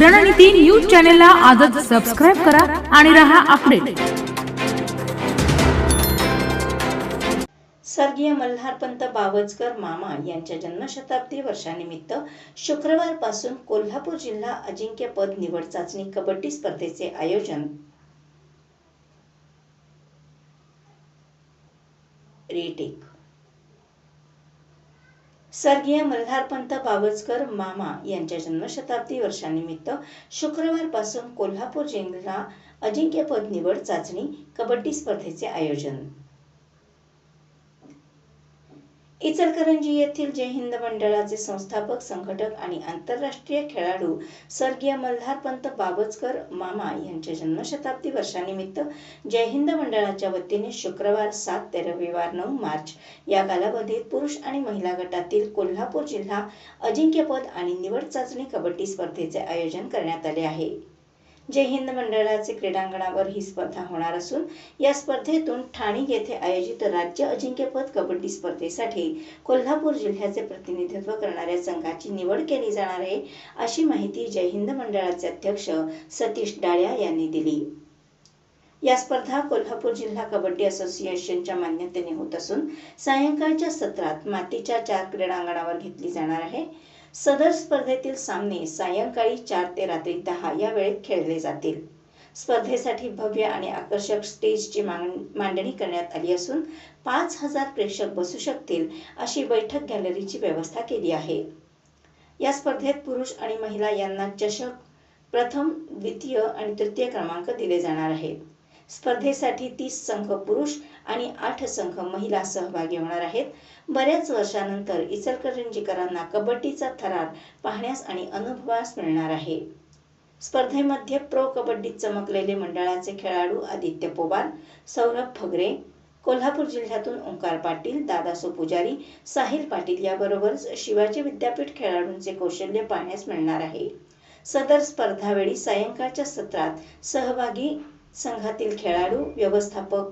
रणनीती न्यूज चॅनलला आजच सबस्क्राईब करा आणि रहा अपडेट स्वर्गीय मल्हारपंत बावचकर मामा यांच्या जन्मशताब्दी वर्षानिमित्त शुक्रवारपासून कोल्हापूर जिल्हा अजिंक्यपद निवड चाचणी कबड्डी स्पर्धेचे आयोजन. रिटेक. स्वर्गीय मल्हारपंत बावचकर मामा यांच्या जन्मशताब्दी वर्षानिमित्त शुक्रवारपासून कोल्हापूर जिल्हा अजिंक्यपद निवड चाचणी कबड्डी स्पर्धेचे आयोजन. इचलकरंजी येथील जय हिंद मंडळाचे संस्थापक संघटक आणि आंतरराष्ट्रीय खेळाडू स्वर्गीय मल्हारपंत बाबचकर मामा यांच्या जन्मशताब्दी वर्षानिमित्त जय हिंद मंडळाच्या वतीने शुक्रवार सात ते रविवार नऊ मार्च या कालावधीत पुरुष आणि महिला गटातील कोल्हापूर जिल्हा अजिंक्यपद आणि निवड चाचणी कबड्डी स्पर्धेचे आयोजन करण्यात आले आहे. जय हिंद मंडळाचे क्रीडांगणावर ही स्पर्धा होणार असून या स्पर्धेतून ठाणे येथे आयोजित राज्य अजिंक्यपद कबड्डी स्पर्धेसाठी कोल्हापूर जिल्ह्याचे प्रतिनिधित्व करणाऱ्या संघाची निवड केली जाणार आहे अशी माहिती जय हिंद मंडळाचे अध्यक्ष सतीश डाळ्या यांनी दिली. या स्पर्धा कोल्हापूर जिल्हा कबड्डी असोसिएशनच्या मान्यतेने होत असून सायंकाळच्या सत्रात मातीच्या चार क्रीडांगणावर घेतली जाणार आहे. सदर स्पर्धेतील सामने सायंकाळी चार ते रात्री दहा या वेळेत खेळले जातील. स्पर्धेसाठी भव्य आणि आकर्षक स्टेजची मांडणी करण्यात आली असून पाच हजार प्रेक्षक बसू शकतील अशी बैठक गॅलरीची व्यवस्था केली आहे. या स्पर्धेत पुरुष आणि महिला यांना चषक प्रथम द्वितीय आणि तृतीय क्रमांक दिले जाणार आहेत. स्पर्धेसाठी तीस संघ पुरुष आणि आठ संघ महिला सहभागी होणार आहेत. बऱ्याच वर्षानंतर इचलकरंजीकरांना कबड्डीचा थरार पाहण्यास आणि अनुभवास मिळणार आहे. स्पर्धेमध्ये प्रो कबड्डीत चमकलेले मंडळाचे खेळाडू आदित्य पोवार सौरभ फगरे कोल्हापूर जिल्ह्यातून ओंकार पाटील दादासो पुजारी साहिल पाटील याबरोबरच शिवाजी विद्यापीठ खेळाडूंचे कौशल्य पाहण्यास मिळणार आहे. सदर स्पर्धावेळी सायंकाळच्या सत्रात सहभागी संघातील खेळाडू व्यवस्थापक